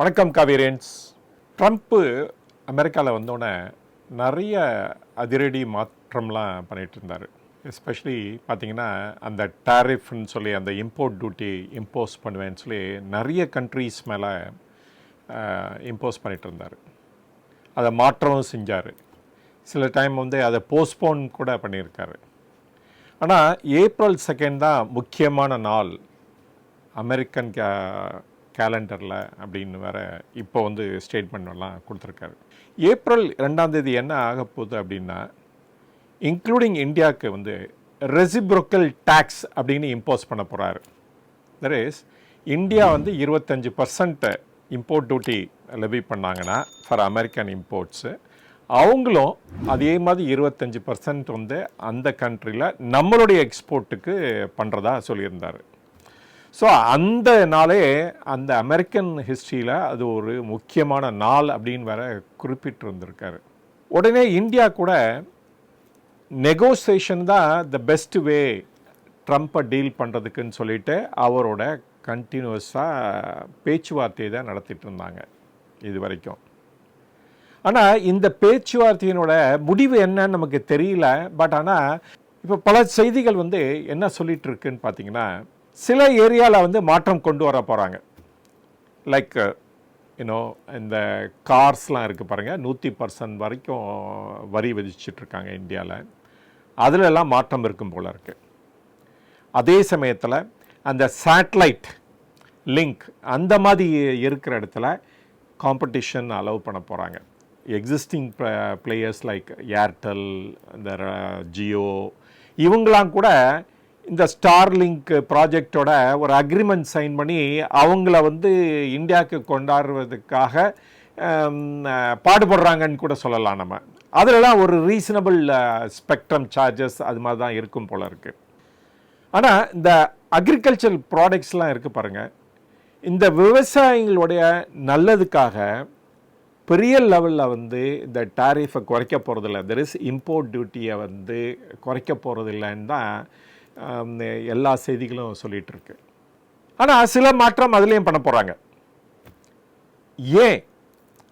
வணக்கம் காவேரியன்ஸ். ட்ரம்ப்பு அமெரிக்காவில் வந்தோடனே நிறைய அதிரடி மாற்றம்லாம் பண்ணிகிட்டு இருந்தார் எஸ்பெஷலி பார்த்தீங்கன்னா அந்த டாரிஃப்னு சொல்லி அந்த இம்போர்ட் டியூட்டி இம்போஸ் பண்ணுவேன்னு சொல்லி நிறைய கண்ட்ரீஸ் மேலே இம்போஸ் பண்ணிகிட்டு இருந்தார் அதை மாற்றவும் செஞ்சார். சில டைம் வந்து அதை போஸ்ட்போன் கூட பண்ணியிருக்காரு. ஆனால் ஏப்ரல் செகண்ட் தான் முக்கியமான நாள். அமெரிக்கன் கேலண்டரில் அப்படின்னு வேற இப்போ வந்து ஸ்டேட்மெண்ட்லாம் கொடுத்துருக்காரு. ஏப்ரல் ரெண்டாம் தேதி என்ன ஆக போகுது அப்படின்னா இன்க்ளூடிங் இந்தியாவுக்கு வந்து ரெசிப்ரோக்கல் டேக்ஸ் அப்படின்னு இம்போஸ் பண்ண போகிறாரு தர் இஸ் இந்தியா வந்து இருபத்தஞ்சி பர்சன்ட்டை இம்போர்ட் டியூட்டி லெவி பண்ணாங்கன்னா ஃபார் அமெரிக்கன் இம்போர்ட்ஸு அவங்களும் அதே மாதிரி இருபத்தஞ்சி பர்சன்ட் வந்து அந்த கண்ட்ரியில் நம்மளுடைய எக்ஸ்போர்ட்டுக்கு பண்ணுறதா சொல்லியிருந்தார். ஸோ அந்த நாளே அந்த அமெரிக்கன் ஹிஸ்ட்ரியில் அது ஒரு முக்கியமான நாள் அப்படின்னு வேற குறிப்பிட்டிருந்திருக்காரு. உடனே இந்தியா கூட நெகோசியேஷன் தான் த பெஸ்ட் வே ட்ரம்ப்பை டீல் பண்ணுறதுக்குன்னு சொல்லிட்டு அவரோட கண்டினியூஸாக பேச்சுவார்த்தை தான் நடத்திட்டு இருந்தாங்க இது வரைக்கும் ஆனால் இந்த பேச்சுவார்த்தையினோட முடிவு என்னன்னு நமக்கு தெரியல. பட் ஆனால் இப்போ பல செய்திகள் வந்து என்ன சொல்லிட்டு இருக்குன்னு பார்த்தீங்கன்னா சில ஏரியாவில் வந்து மாற்றம் கொண்டு வர போகிறாங்க லைக் யூனோ இந்த கார்ஸ்லாம் இருக்குது பாருங்கள் நூற்றி பர்சன்ட் வரைக்கும் வரி விதிச்சிட்ருக்காங்க இந்தியாவில் அதிலெல்லாம் மாற்றம் இருக்கும் போல் இருக்குது அதே சமயத்தில் அந்த சேட்டலைட் லிங்க் அந்த மாதிரி இருக்கிற இடத்துல காம்படிஷன் அலோவ் பண்ண போகிறாங்க எக்ஸிஸ்டிங் பிளேயர்ஸ் லைக் ஏர்டெல் இந்த uh, ஜியோ இவங்களாம் கூட இந்த ஸ்டார்லிங்க் ப்ராஜெக்டோட ஒரு அக்ரிமெண்ட் சைன் பண்ணி அவங்கள வந்து இந்தியாவுக்கு கொண்டாடுறதுக்காக பாடுபடுறாங்கன்னு கூட சொல்லலாம் நம்ம. அதிலலாம் ஒரு ரீசனபிள் ஸ்பெக்ட்ரம் சார்ஜஸ் அது மாதிரி தான் இருக்கும் போல இருக்குது ஆனால் இந்த அக்ரிகல்ச்சர் ப்ராடக்ட்ஸ்லாம் இருக்குது பாருங்கள் இந்த விவசாயிகளுடைய நல்லதுக்காக பெரிய லெவலில் வந்து இந்த டாரிஃபை குறைக்க போகிறதில்ல தெர் இஸ் இம்போர்ட் டியூட்டியை வந்து குறைக்க போகிறதில்லன்னு தான் எல்லா செய்திகளும் சொல்லிகிட்டு இருக்கு ஆனால் சில மாற்றம் அதுலேயும் பண்ண போகிறாங்க ஏன்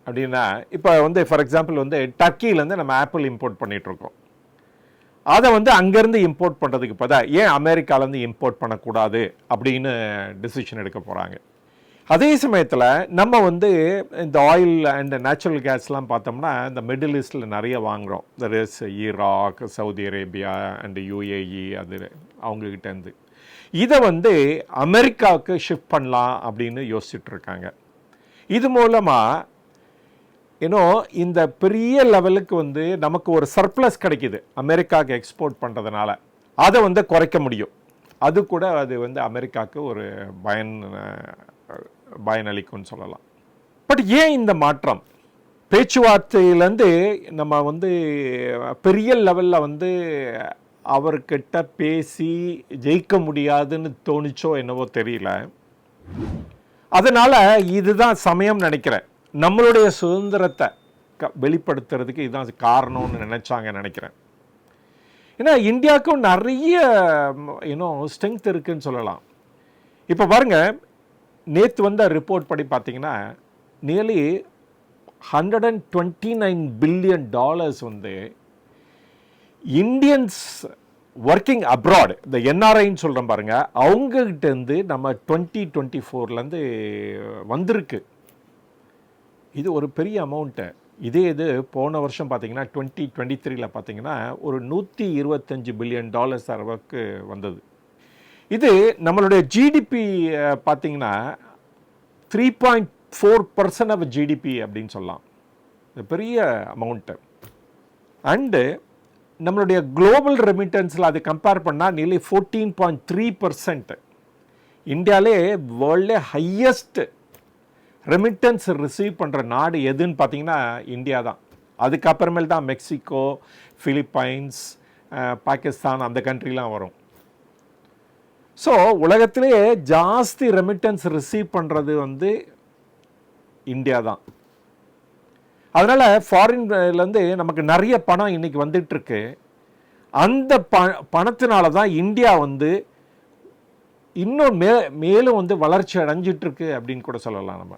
அப்படின்னா இப்போ வந்து ஃபார் எக்ஸாம்பிள் வந்து டர்க்கியிலேருந்து நம்ம ஆப்பிள் இம்போர்ட் பண்ணிகிட்ருக்கோம் இருக்கோம் அதை வந்து அங்கேருந்து இம்போர்ட் பண்ணுறதுக்கு பார்த்தா ஏன் அமெரிக்காலேருந்து இம்போர்ட் பண்ணக்கூடாது அப்படின்னு டிசிஷன் எடுக்க போகிறாங்க அதே சமயத்தில் நம்ம வந்து இந்த ஆயில் அண்ட் நேச்சுரல் கேஸ்லாம் பார்த்தோம்னா இந்த மிடில் ஈஸ்டில் நிறைய வாங்குகிறோம் that is Iraq Saudi Arabia and UAE அது அவங்கக்கிட்டேருந்து இதை வந்து அமெரிக்காவுக்கு ஷிஃப்ட் பண்ணலாம் அப்படின்னு யோசிச்சுட்ருக்காங்க இது மூலமாக ஏன்னோ இந்த பெரிய லெவலுக்கு வந்து நமக்கு ஒரு சர்ப்ளஸ் கிடைக்கிது. அமெரிக்காவுக்கு எக்ஸ்போர்ட் பண்ணுறதுனால அதை வந்து குறைக்க முடியும். அது கூட அது வந்து அமெரிக்காவுக்கு ஒரு பயன் பயனளிக்கும்னு சொல்லலாம். பட் ஏன் இந்த மாற்றம்? பேச்சுவார்த்தையிலேருந்து நம்ம வந்து பெரிய லெவலில் வந்து அவர்கிட்ட பேசி ஜெயிக்க முடியாதுன்னு தோணுச்சோ என்னவோ தெரியல. அதனால இதுதான் சமயம் நினைக்கிறேன். நம்மளுடைய சுதந்திரத்தை க- வெளிப்படுத்துறதுக்கு இதுதான் காரணம்னு நினச்சாங்க நினைக்கிறேன். ஏன்னா இந்தியாவுக்கும் நிறைய இன்னும் ஸ்ட்ரென்த் இருக்குன்னு சொல்லலாம். இப்போ பாருங்க நேற்று வந்த ரிப்போர்ட் படி பார்த்தீங்கன்னா nearly hundred and twenty nine billion dollars வந்து இந்தியன்ஸ் ஒர்க்கிங் அப்ராட் இந்த என்ஆர்ஐன்னு சொல்கிறோம் பாருங்கள் அவங்ககிட்டேருந்து நம்ம டுவெண்ட்டி டுவெண்ட்டி ஃபோர்லேருந்து வந்திருக்கு. இது ஒரு பெரிய அமௌண்ட்டு இதே இது போன வருஷம் பார்த்தீங்கன்னா டுவெண்ட்டி டுவெண்ட்டி த்ரீல பார்த்தீங்கன்னா ஒரு நூற்றி இருபத்தஞ்சு பில்லியன் டாலர்ஸ் அளவுக்கு வந்தது. இது நம்மளுடைய ஜிடிபி பார்த்தீங்கன்னா three point four percent of GDP அப்படின்னு சொல்லலாம். பெரிய அமௌண்ட்டு அண்டு நம்மளுடைய குளோபல் ரெமிட்டன்ஸில் அது கம்பேர் பண்ணால் nearly fourteen point three percent இந்தியாவிலே வேர்ல்டே ஹையஸ்ட் ரெமிட்டன்ஸ் ரிசீவ் பண்ணுற நாடு எதுன்னு பார்த்தீங்கன்னா இந்தியா தான். அதுக்கப்புறமேல் தான் மெக்சிகோ ஃபிலிப்பைன்ஸ் பாகிஸ்தான் அந்த கண்ட்ரிலாம் வரும். ஸோ உலகத்திலே ஜாஸ்தி ரெமிட்டன்ஸ் ரிசீவ் பண்ணுறது வந்து இந்தியா தான். அதனால் ஃபாரின்லேருந்து நமக்கு நிறைய பணம் இன்னைக்கு வந்துட்டுருக்கு. அந்த ப பணத்தினால தான் இந்தியா வந்து இன்னும் மே மேலும் வந்து வளர்ச்சி அடைஞ்சிட்ருக்கு அப்படின்னு கூட சொல்லலாம் நம்ம.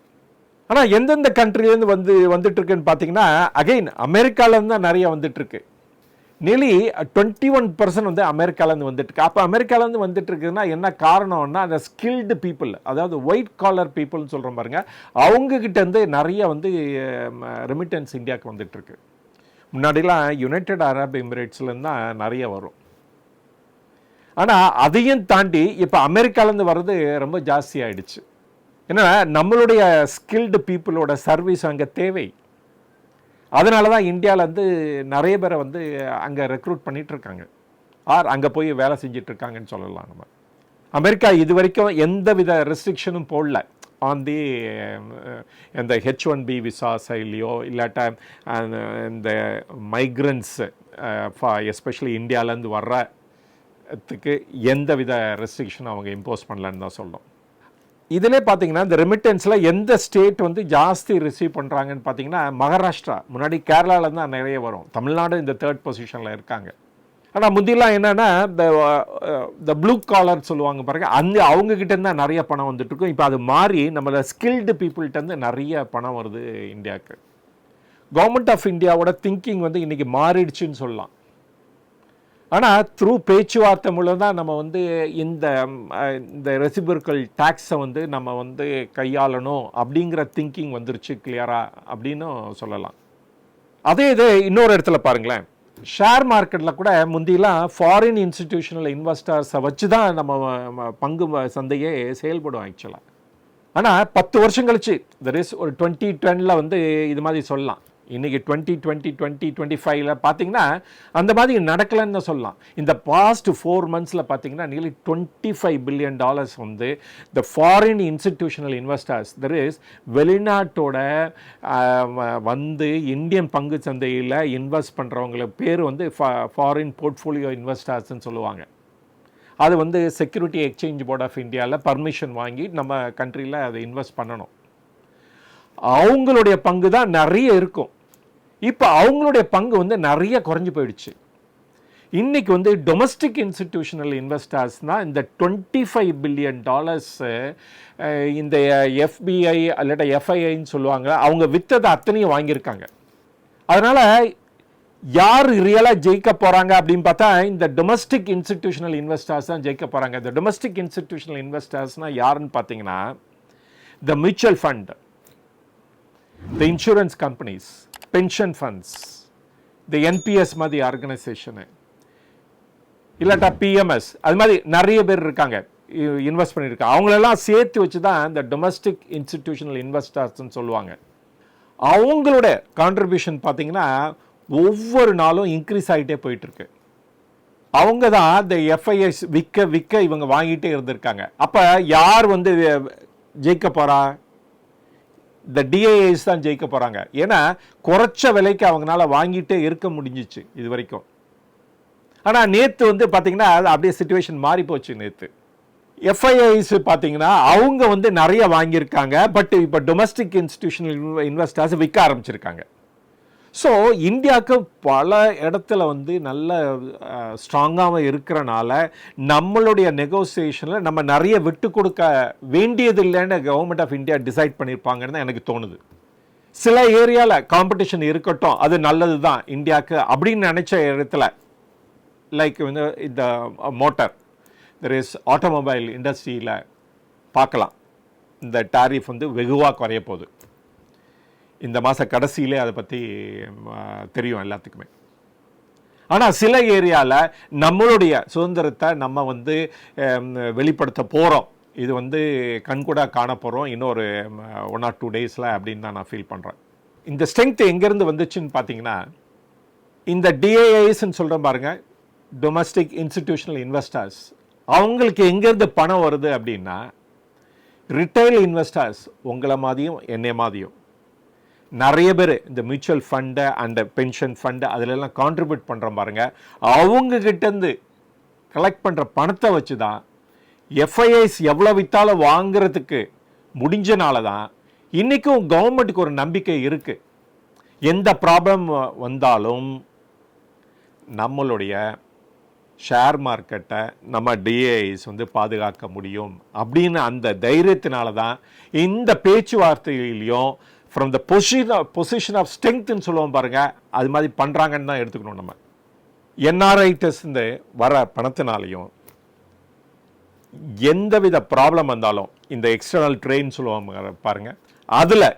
ஆனால் எந்தெந்த கண்ட்ரிலேருந்து வந்து வந்துட்டுருக்குன்னு பார்த்தீங்கன்னா அகைன் அமெரிக்காவிலேருந்து தான் நிறைய வந்துட்டுருக்கு. நிலி டுவெண்ட்டி ஒன் பர்சன்ட் வந்து அமெரிக்காலேருந்து வந்துட்டுருக்கு. அப்போ அமெரிக்காலேருந்து வந்துட்டு இருக்குதுன்னா என்ன காரணம்னா அந்த ஸ்கில்டு பீப்புள் அதாவது ஒயிட் காலர் பீப்புள்னு சொல்கிற பாருங்க அவங்கக்கிட்டேருந்து நிறைய வந்து ரெமிட்டன்ஸ் இந்தியாவுக்கு வந்துட்டுருக்கு. முன்னாடிலாம் யுனைடெட் அரப் எமிரேட்ஸ்லேருந்து தான் நிறைய வரும். ஆனால் அதையும் தாண்டி இப்போ அமெரிக்காலேருந்து வர்றது ரொம்ப ஜாஸ்தி ஆயிடுச்சு. ஏன்னா நம்மளுடைய ஸ்கில்டு பீப்புளோட சர்வீஸ் அங்கே தேவை. அதனால தான் இந்தியாவிலேருந்து நிறைய பேரை வந்து அங்கே ரெக்ரூட் பண்ணிகிட்ருக்காங்க ஆர் அங்கே போய் வேலை செஞ்சிட்ருக்காங்கன்னு சொல்லலாம் நம்ம. அமெரிக்கா இது வரைக்கும் எந்த வித ரெஸ்ட்ரிக்ஷனும் போடல ஆன் தி இந்த ஹெச் ஒன் பி விசா சைலியோ இல்லாட்டா இந்த இந்த ஃபா எஸ்பெஷலி இந்தியாவிலேருந்து வர்றதுக்கு எந்த வித ரெஸ்ட்ரிக்ஷனும் அவங்க இம்போஸ் பண்ணலன்னு தான் சொல்லணும். இதிலே பார்த்தீங்கன்னா இந்த ரெமிட்டன்ஸில் எந்த ஸ்டேட் வந்து ஜாஸ்தி ரிசீவ் பண்ணுறாங்கன்னு பார்த்தீங்கன்னா மகாராஷ்டிரா. முன்னாடி கேரளாவில் தான் நிறைய வரும். தமிழ்நாடு இந்த தேர்ட் பொசிஷனில் இருக்காங்க. ஆனால் முந்திலாம் என்னென்னா இந்த இந்த ப்ளூ காலர் சொல்லுவாங்க பாருங்க அந்த அவங்கக்கிட்டேருந்து தான் நிறைய பணம் வந்துட்டு இருக்கும். இப்போ அது மாறி நம்மளை ஸ்கில்டு பீப்புள்கிட்டருந்து நிறைய பணம் வருது இந்தியாவுக்கு. கவர்மெண்ட் ஆஃப் இந்தியாவோட திங்கிங் வந்து இன்றைக்கி மாறிடுச்சுன்னு சொல்லலாம். ஆனால் த்ரூ பேச்சுவார்த்தை மூலம் தான் நம்ம வந்து இந்த இந்த ரெசிபர்கள் டேக்ஸை வந்து நம்ம வந்து கையாளணும் அப்படிங்கிற திங்கிங் வந்துருச்சு கிளியராக அப்படின்னு சொல்லலாம். அதே இது இன்னொரு இடத்துல பாருங்களேன். ஷேர் மார்க்கெட்டில் கூட முந்திலாம் ஃபாரின் இன்ஸ்டிடியூஷனல் இன்வெஸ்டர்ஸை வச்சு தான் நம்ம பங்கு சந்தையே செயல்படும் ஆக்சுவலாக ஆனால் பத்து வருஷம் கழிச்சு தட் இஸ் ஒரு டுவெண்ட்டி டெனில் வந்து இது மாதிரி சொல்லலாம். இன்றைக்கி டுவெண்ட்டி டுவெண்ட்டி டுவெண்ட்டி டுவெண்ட்டி ஃபைவ்ல பார்த்தீங்கன்னா அந்த மாதிரி நடக்கலைன்னு தான் சொல்லலாம். இந்த பாஸ்ட் ஃபோர் மந்த்ஸில் பார்த்தீங்கன்னா nearly twenty five billion dollars வந்து இந்த foreign institutional investors there is வெளிநாட்டோட வ- வந்து இந்தியன் பங்கு சந்தையில் இன்வெஸ்ட் பண்ணுறவங்கள பேர் வந்து ஃபாரின் போர்ட்ஃபோலியோ இன்வெஸ்டர்ஸ்னு சொல்லுவாங்க. அது வந்து செக்யூரிட்டி எக்ஸ்சேஞ்ச் போர்ட் ஆஃப் இந்தியாவில் பர்மிஷன் வாங்கி நம்ம கண்ட்ரியில் அதை இன்வெஸ்ட் பண்ணணும். அவங்களுடைய பங்கு தான் நிறைய இருக்கும். இப்போ அவங்களுடைய பங்கு வந்து நிறைய குறைஞ்சி போயிடுச்சு. இன்றைக்கி வந்து டொமஸ்டிக் இன்ஸ்டிடியூஷனல் இன்வெஸ்டர்ஸ் தான் இந்த டுவெண்ட்டி ஃபைவ் பில்லியன் டாலர்ஸு இந்த எஃபிஐ அல்லட்ட எஃப்ஐஐன்னு சொல்லுவாங்க அவங்க விற்றதை அத்தனையும் வாங்கியிருக்காங்க. அதனால் யார் ரியலாக ஜெயிக்க போகிறாங்க அப்படின்னு பார்த்தா இந்த டொமஸ்டிக் இன்ஸ்டிடியூஷனல் இன்வெஸ்டர்ஸ் தான் ஜெயிக்க போகிறாங்க இந்த டொமஸ்டிக் இன்ஸ்டிடியூஷனல் இன்வெஸ்டர்ஸ்னால் யாருன்னு பார்த்தீங்கன்னா the mutual fund the insurance companies pension funds இந்த என்பிஎஸ் மாதிரி ஆர்கனைசேஷனு இல்லாட்டா பிஎம்எஸ் அது மாதிரி நிறைய பேர் இருக்காங்க. இன்வெஸ்ட் பண்ணியிருக்காங்க அவங்களெல்லாம் சேர்த்து வச்சு தான் இந்த டொமஸ்டிக் இன்ஸ்டிடியூஷனல் இன்வெஸ்டர்ஸ்னு சொல்லுவாங்க. அவங்களோட கான்ட்ரிபியூஷன் பார்த்தீங்கன்னா ஒவ்வொரு நாளும் இன்க்ரீஸ் ஆகிட்டே போயிட்டு இருக்கு அவங்க தான் இந்த எஃப்ஐஎஸ் விற்க விற்க இவங்க வாங்கிட்டே இருந்திருக்காங்க. அப்போ யார் வந்து ஜெயிக்க போறா? இந்த டிஏஎஸ் தான் ஜெயிக்க போகிறாங்க ஏன்னா குறைச்ச விலைக்கு அவங்களால வாங்கிட்டே இருக்க முடிஞ்சிச்சு இது வரைக்கும் ஆனால் நேற்று வந்து பார்த்திங்கன்னா அது அப்படியே சுச்சுவேஷன் மாறி போச்சு நேற்று எஃப்ஐஐஸ் பார்த்தீங்கன்னா அவங்க வந்து நிறைய வாங்கியிருக்காங்க பட் இப்போ டொமஸ்டிக் இன்ஸ்டிடியூஷனல் இன்வெஸ்டர்ஸ் விற்க ஆரம்பிச்சிருக்காங்க. ஸோ இந்தியாவுக்கு பல இடத்துல வந்து நல்ல ஸ்ட்ராங்காக இருக்கிறனால நம்மளுடைய நெகோசியேஷனில் நம்ம நிறைய விட்டு கொடுக்க வேண்டியதில்லைன்னு கவர்மெண்ட் ஆஃப் இந்தியா டிசைட் பண்ணியிருப்பாங்கன்னு தான் எனக்கு தோணுது. சில ஏரியாவில் காம்படிஷன் இருக்கட்டும் அது நல்லது தான் இந்தியாவுக்கு அப்படின்னு நினச்ச இடத்துல. லைக் வந்து இந்த மோட்டார் தெர் இஸ் ஆட்டோமொபைல் இண்டஸ்ட்ரியில் பார்க்கலாம். இந்த டாரிஃப் வந்து வெகுவாக குறைய போகுது. இந்த மாத கடைசியிலே அதை பற்றி தெரியும் எல்லாத்துக்குமே. ஆனால் சில ஏரியாவில் நம்மளுடைய சுதந்திரத்தை நம்ம வந்து வெளிப்படுத்த போகிறோம் இது வந்து கண்கூடாக காண போகிறோம் இன்னொரு ஒன் ஆர் டூ டேஸில் அப்படின்னு தான் நான் ஃபீல் பண்ணுறேன் இந்த ஸ்ட்ரென்த் எங்கேருந்து வந்துச்சுன்னு பார்த்தீங்கன்னா இந்த டிஏஐஸ்ன்னு சொல்கிறேன் பாருங்க. டொமஸ்டிக் இன்ஸ்டிடியூஷனல் இன்வெஸ்டர்ஸ் அவங்களுக்கு எங்கேருந்து பணம் வருது அப்படின்னா ரிட்டைல் இன்வெஸ்டர்ஸ் உங்களை மாதிரியும் என்னை மாதிரியும். நிறைய பேர் இந்த mutual fund and pension fund அதிலெல்லாம் கான்ட்ரிபியூட் பண்ணுறோம் பாருங்க. அவங்க கிட்டேருந்து கலெக்ட் பண்ணுற பணத்தை வச்சு தான் எஃப்ஐஐஸ் எவ்வளோ விற்றாலும் வாங்கிறதுக்கு முடிஞ்சனால தான் இன்றைக்கும் கவர்மெண்ட்டுக்கு ஒரு நம்பிக்கை இருக்குது எந்த ப்ராப்ளம் வந்தாலும் நம்மளுடைய ஷேர் மார்க்கெட்டை நம்ம டிஏஐஸ் வந்து பாதுகாக்க முடியும். அப்படின்னு அந்த தைரியத்தினால தான் இந்த பேச்சுவார்த்தையிலையும் from the position position of ஸ்ட்ரென்த்னு சொல்லுவோம் பாருங்கள் அது மாதிரி பண்ணுறாங்கன்னு தான் எடுத்துக்கணும் நம்ம. என்ஆர்ஐ இந்த வர பணத்தினாலையும் எந்த வித ப்ராப்ளம் வந்தாலும் இந்த எக்ஸ்டர்னல் ட்ரெயின் சொல்லுவோம் பாருங்கள் அதில்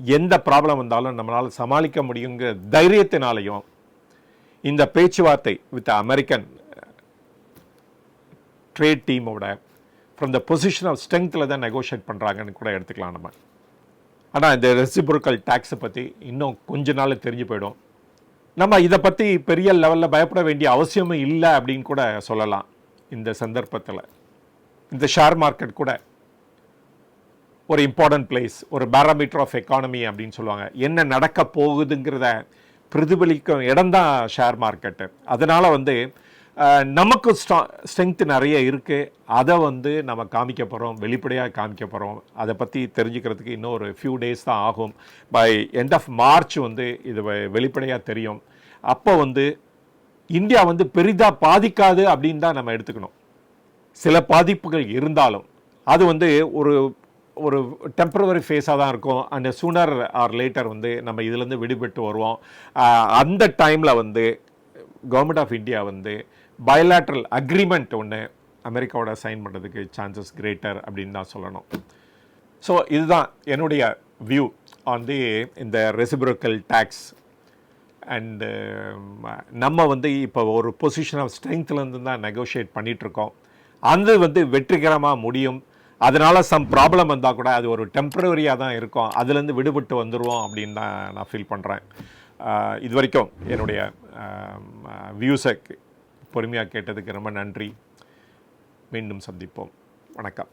எந்த ப்ராப்ளம் வந்தாலும் நம்மளால் சமாளிக்க முடியுங்கிற தைரியத்தினாலையும் இந்த பேச்சுவார்த்தை வித் அமெரிக்கன் ட்ரேட் டீமோட ஃப்ரம் த பொசிஷன் ஆஃப் ஸ்ட்ரென்த்தில் தான் நெகோஷியேட் பண்ணுறாங்கன்னு கூட எடுத்துக்கலாம் நம்ம. ஆனால் இந்த ரெசிபொருட்கள் டேக்ஸை பற்றி இன்னும் கொஞ்ச நாள் தெரிஞ்சு போயிடும். நம்ம இதை பற்றி பெரிய லெவலில் பயப்பட வேண்டிய அவசியமும் இல்லை அப்படின்னு கூட சொல்லலாம் இந்த சந்தர்ப்பத்தில். இந்த ஷேர் மார்க்கெட் கூட ஒரு இம்பார்ட்டன்ட் பிளேஸ் ஒரு பேராமீட்டர் ஆஃப் எக்கானமி அப்படின்னு சொல்லுவாங்க. என்ன நடக்க போகுதுங்கிறத பிரதிபலிக்கும் இடம்தான் ஷேர் மார்க்கெட்டு அதனால் வந்து நமக்கு ஸ்ட்ரென்த் நிறைய இருக்குது அதை வந்து நம்ம காமிக்க போகிறோம் வெளிப்படையாக காமிக்க போகிறோம் அதை பற்றி தெரிஞ்சுக்கிறதுக்கு இன்னும் ஒரு ஃபியூ டேஸ் தான் ஆகும். பை எண்ட் ஆஃப் மார்ச் வந்து இது வெளிப்படையாக தெரியும். அப்போ வந்து இந்தியா வந்து பெரிதாக பாதிக்காது அப்படின்னு தான் நம்ம எடுத்துக்கணும். சில பாதிப்புகள் இருந்தாலும். அது வந்து ஒரு ஒரு டெம்பரவரி ஃபேஸாக தான் இருக்கும். அண்ட் சூனர் ஆர் லேட்டர் வந்து நம்ம இதுலேருந்து விடுபட்டு வருவோம். அந்த டைமில் வந்து கவர்மெண்ட் ஆஃப் இந்தியா வந்து பயலாட்ரல் அக்ரிமெண்ட் ஒன்று அமெரிக்காவோட சைன் பண்ணுறதுக்கு சான்சஸ் கிரேட்டர் அப்படின்னு தான் சொல்லணும். ஸோ இதுதான் என்னுடைய வியூ ஆன் தி இந்த ரெசிப்ரோக்கல் டேக்ஸ் அண்டு நம்ம வந்து இப்போ ஒரு பொசிஷன் ஆஃப் ஸ்ட்ரென்த்லேருந்து தான் நெகோஷியேட் பண்ணிகிட்ருக்கோம் அது வந்து வெற்றிகரமாக முடியும். அதனால் சம் ப்ராப்ளம் வந்தால் கூட அது ஒரு டெம்பரரியாக தான் இருக்கும். அதுலேருந்து விடுபட்டு வந்துடுவோம் அப்படின்னு தான் நான் ஃபீல் பண்ணுறேன் இது வரைக்கும் என்னுடைய வியூஸை பொறுமையாக கேட்டதுக்கு ரொம்ப நன்றி. மீண்டும் சந்திப்போம். வணக்கம்.